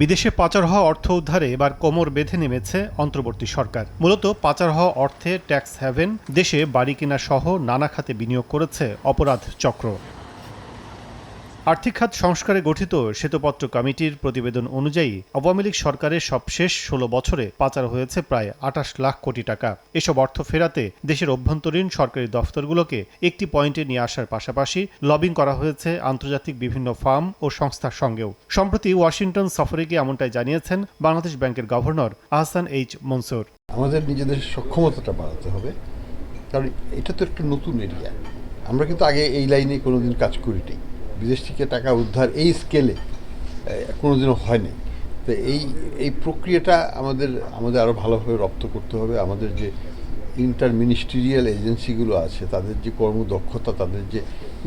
বিদেশে পাচার হওয়া অর্থ উদ্ধারে এবার কোমর বেঁধে নেমেছে অন্তর্বর্তী সরকার। মূলত পাচার হওয়া অর্থে ট্যাক্স হ্যাভেন দেশে বাড়ি কেনা সহ নানা খাতে বিনিয়োগ করেছে অপরাধ চক্র। আর্থিক খাত সংস্কারে গঠিত শ্বেতপত্র কমিটির প্রতিবেদন অনুযায়ী আওয়ামী লীগ সরকারের সবশেষ ষোলো বছরে পাচার হয়েছে প্রায় আটাশ লাখ কোটি টাকা। এসব অর্থ ফেরাতে দেশের অভ্যন্তরীণ সরকারি দফতরগুলোকে একটি পয়েন্টে নিয়ে আসার পাশাপাশি লবিং করা হয়েছে আন্তর্জাতিক বিভিন্ন ফার্ম ও সংস্থার সঙ্গেও। সম্প্রতি ওয়াশিংটন সফরে গিয়ে এমনটাই জানিয়েছেন বাংলাদেশ ব্যাংকের গভর্নর আহসান এইচ মনসুর। আমাদের নিজেদের সক্ষমতাটা বাড়াতে হবে, কারণ এটা তো একটা নতুন এরিয়া। আমরা কিন্তু আগে এই লাইনে কোনোদিন কাজ করিনি। বিদেশ থেকে টাকা উদ্ধার এই স্কেলে কোনোদিনও হয়নি। তো এই এই প্রক্রিয়াটা আমাদের আমাদের আরও ভালোভাবে রপ্ত করতে হবে। আমাদের যে ইন্টার মিনিস্ট্রিয়াল এজেন্সিগুলো আছে, তাদের যে কর্মদক্ষতা, তাদের যে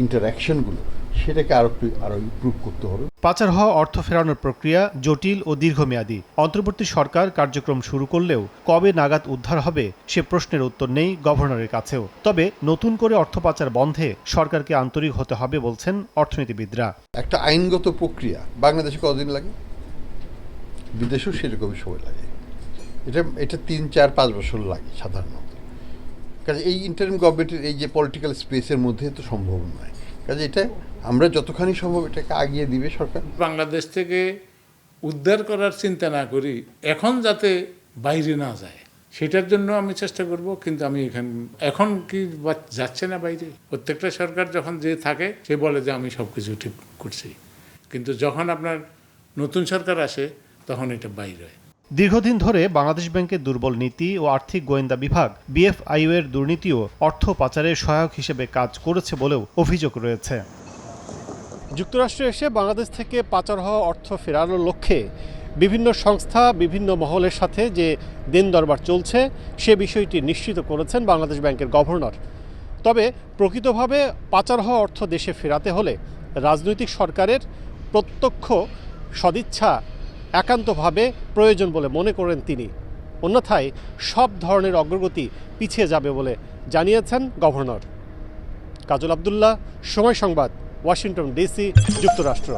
ইন্টারাকশনগুলো সেটাকে আরও আরও ইমপ্রুভ করতে হবে। পাচার হওয়া অর্থ ফেরানোর প্রক্রিয়া জটিল ও দীর্ঘমেয়াদী। অন্তর্বর্তী সরকার কার্যক্রম শুরু করলেও কবে নাগাদ উদ্ধার হবে সে প্রশ্নের উত্তর নেই গভর্নরের কাছেও। তবে নতুন করে অর্থ পাচার বন্ধে সরকারকে আন্তরিক হতে হবে বলছেন অর্থনীতিবিদরা। একটা আইনগত প্রক্রিয়া বাংলাদেশে কতদিন লাগে? বিদেশেও সেরকমই সময় লাগে। এটা এটা তিন চার পাঁচ বছর লাগে সাধারণত। কাজে এই ইন্টারিম গভর্নমেন্টের এই যে পলিটিক্যাল স্পেসের মধ্যে তো সম্ভব নয়। কাজে এটা আমরা যতখানি সম্ভব এটাকে আগিয়ে দিবে সরকার। বাংলাদেশ থেকে উদ্ধার করার চিন্তা না করি, এখন যাতে বাইরে না যায়, সেটার জন্য আমি চেষ্টা করব, কিন্তু আমি এখান, এখন কি যাচ্ছে না বাইরে? প্রত্যেকটা সরকার যখন যে থাকে, সে বলে যে আমি সব কিছু ঠিক করছি। কিন্তু যখন আপনার নতুন সরকার আসে, তখন এটা বাইরে হয়। দীর্ঘদিন ধরে বাংলাদেশ ব্যাংকের দুর্বল নীতি ও আর্থিক গোয়েন্দা বিভাগ বিএফআইও এর দুর্নীতিও অর্থ পাচারের সহায়ক হিসেবে কাজ করেছে বলেও অভিযোগ রয়েছে। যুক্তরাষ্ট্রে এসে বাংলাদেশ থেকে পাচার হওয়া অর্থ ফেরানোর লক্ষ্যে বিভিন্ন সংস্থা, বিভিন্ন মহলের সাথে যে দিন দরবার চলছে, সে বিষয়টি নিশ্চিত করেছেন বাংলাদেশ ব্যাংকের গভর্নর। তবে প্রকৃতভাবে পাচার হওয়া অর্থ দেশে ফেরাতে হলে রাজনৈতিক সরকারের প্রত্যক্ষ সদিচ্ছা একান্তভাবে প্রয়োজন বলে মনে করেন তিনি। অন্যথায় সব ধরনের অগ্রগতি পিছিয়ে যাবে বলে জানিয়েছেন গভর্নর। কাজল আবদুল্লাহ, সময় সংবাদ, ওয়াশিংটন ডিসি, যুক্তরাষ্ট্র।